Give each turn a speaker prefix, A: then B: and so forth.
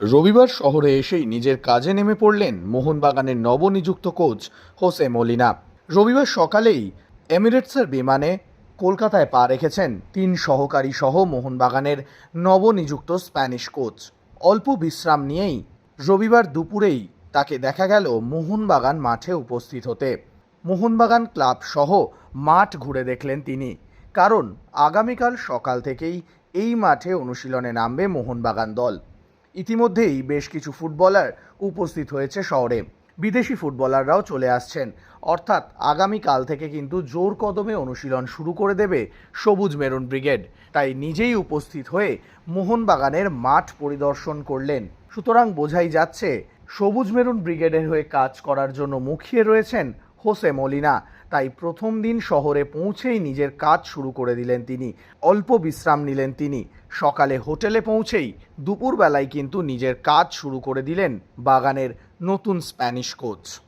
A: রবিবার শহরে এসেই নিজের কাজে নেমে পড়লেন মোহনবাগানের নবনিযুক্ত কোচ হোসে মলিনা। রবিবার সকালেই এমিরেটসের বিমানে কলকাতায় পা রেখেছেন তিন সহকারী সহ মোহনবাগানের নবনিযুক্ত স্প্যানিশ কোচ। অল্প বিশ্রাম নিয়েই রবিবার দুপুরেই তাকে দেখা গেল মোহনবাগান মাঠে উপস্থিত হতে। মোহনবাগান ক্লাব সহ মাঠ ঘুরে দেখলেন তিনি। কারণ আগামীকাল সকাল থেকেই এই মাঠে অনুশীলনে নামবে মোহনবাগান দল। ইতিমধ্যেই বেশ কিছু ফুটবলার উপস্থিত হয়েছে শহরে। বিদেশি ফুটবলাররাও চলে আসছেন। অর্থাৎ আগামীকাল থেকে কিন্তু জোর কদমে অনুশীলন শুরু করে দেবে সবুজ মেরুন ব্রিগেড। তাই নিজেই উপস্থিত হয়ে মোহনবাগানের মাঠ পরিদর্শন করলেন। সুতরাং বোঝাই যাচ্ছে, সবুজ মেরুন ব্রিগেডের হয়ে কাজ করার জন্য মুখিয়ে রয়েছেন হোসে মলিনা। তাই প্রথম দিন শহরে পৌঁছেই নিজের কাজ শুরু করে দিলেন তিনি। অল্প বিশ্রাম নিলেন তিনি। সকালে হোটেলে পৌঁছেই দুপুরবেলায় কিন্তু নিজের কাজ শুরু করে দিলেন বাগানের নতুন স্প্যানিশ কোচ।